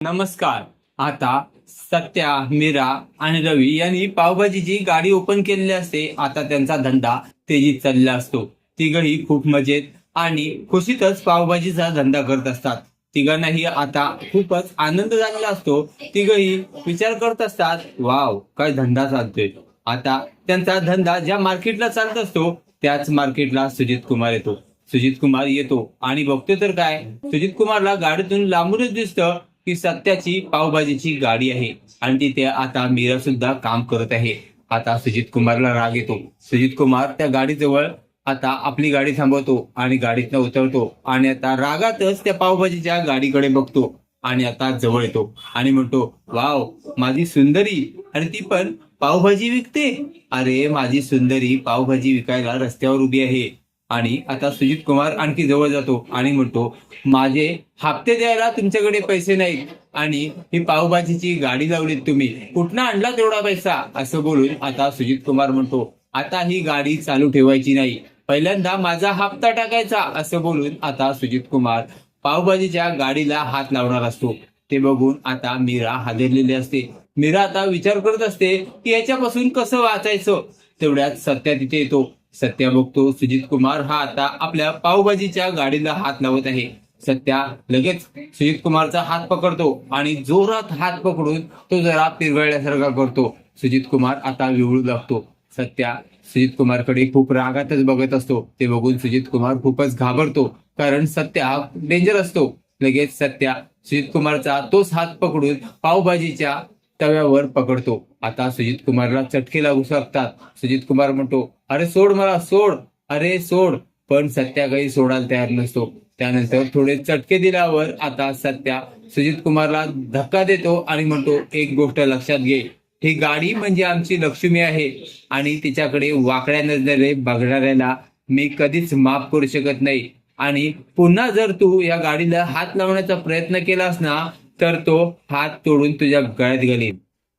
नमस्कार. आता सत्या मीरा आणि रवी यांनी पावभाजीची गाडी ओपन केलेली असते आता त्यांचा धंदा तेजीत चाललेला असतो. तिघही खूप मजेत आणि खुशीतच पावभाजीचा धंदा करत असतात. तिघांनाही आता खूपच आनंद झालेला असतो. तिघही विचार करत असतात वाव काय धंदा चालतोय. आता त्यांचा धंदा ज्या मार्केटला चालत असतो त्याच मार्केटला सुजित कुमार येतो. सुजित कुमार येतो आणि बघतो तर काय सुजित कुमारला गाडीतून लांबूनच दिसतं. ही सत्याची पावभाजीची गाडी आहे. आणि तिथे आता मीरा सुद्धा काम करत आहे. आता सुजित कुमारला राग येतो. सुजित कुमार त्या गाडीजवळ आता आपली गाडी थांबवतो आणि गाडीतनं उतरतो. आणि आता रागातच त्या पावभाजीच्या गाडीकडे बघतो. आणि आता जवळ येतो. आणि म्हणतो वाव माझी सुंदरी. आणि ती पण पावभाजी विकते. अरे माझी सुंदरी पावभाजी विकायला रस्त्यावर उभी आहे. आणि आता सुजित कुमार आणखी जवळ जातो आणि म्हणतो माझे हप्ते द्यायला तुमच्याकडे पैसे नाहीत आणि ही पावभाजीची गाडी लावलीत तुम्ही. कुठनं आणला तेवढा पैसा? असं बोलून आता सुजित कुमार म्हणतो आता ही गाडी चालू ठेवायची नाही. पहिल्यांदा माझा हप्ता टाकायचा. असं बोलून आता सुजित कुमार पावभाजीच्या गाडीला हात लावणार असतो. ते बघून आता मीरा हादरलेली असते. मीरा आता विचार करत असते की याच्यापासून कसं वाचायचं? तेवढ्यात सत्या तिथे येतो. सत्या बघतो सुजित कुमार. हा आता आपल्या पावभाजीच्या गाडीला हात लावत आहे. सत्या लगेच सुजित कुमारचा हात पकडतो आणि जोरात हात पकडून तो जरा पिरगळल्यासारखा करतो. सुजित कुमार आता विवळू लागतो. सत्या सुजित कुमारकडे खूप रागातच बघत असतो. ते बघून सुजित कुमार खूपच घाबरतो. कारण सत्या हा डेंजर असतो. लगेच सत्या सुजित कुमारचा तोच हात पकडून पावभाजीच्या तव्यावर पकडतो. आता सुजित कुमारला चटके लागू शकतात. सुजित कुमार म्हणतो अरे सोड मला सोड अरे सोड. पण सत्या काही सोडायला तयार नसतो. त्यानंतर थोडे चटके दिल्यावर आता सत्या सुजित कुमारला धक्का देतो आणि म्हणतो एक गोष्ट लक्षात घे. ही गाडी म्हणजे आमची लक्ष्मी आहे आणि तिच्याकडे वाकड्या नजरे बघणाऱ्याला मी कधीच माफ करू शकत नाही. आणि पुन्हा जर तू या गाडीला हात लावण्याचा प्रयत्न केलास ना तर तो हात तोडून तुझ्या गळ्यात गेली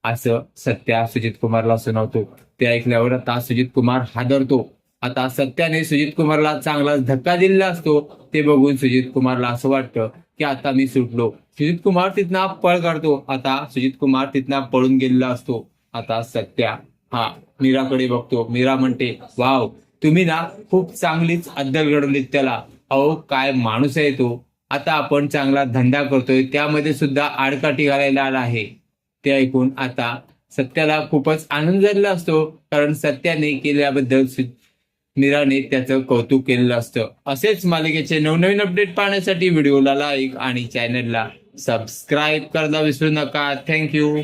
असं सत्या सुजित कुमारला सुनावतो. ते ऐकल्यावर आता सुजित कुमार हादरतो. आता सत्याने सुजित कुमारला चांगला धक्का दिलेला असतो. ते बघून सुजित कुमारला असं वाटतं की आता मी सुटलो. सुजित कुमार तिथनं पळ काढतो. आता सुजित कुमार तिथनं पळून गेलेला असतो. आता सत्या हा मीराकडे बघतो. मीरा म्हणते वाव तुम्ही ना खूप चांगलीच अद्दल घडवलीत त्याला. अहो काय माणूस आहे तो. आता आपण चांगला धंदा करतोय त्यामध्ये सुद्धा आडकाठी घालायला आला आहे. ते ऐकून आता सत्याला खूपच आनंद झालेला असतो कारण सत्याने केल्याबद्दल मीराने त्याचं कौतुक केलेलं असतं. असेच मालिकेचे नवनवीन अपडेट पाहण्यासाठी व्हिडिओला लाईक आणि चॅनलला सबस्क्राईब करायला विसरू नका. थँक्यू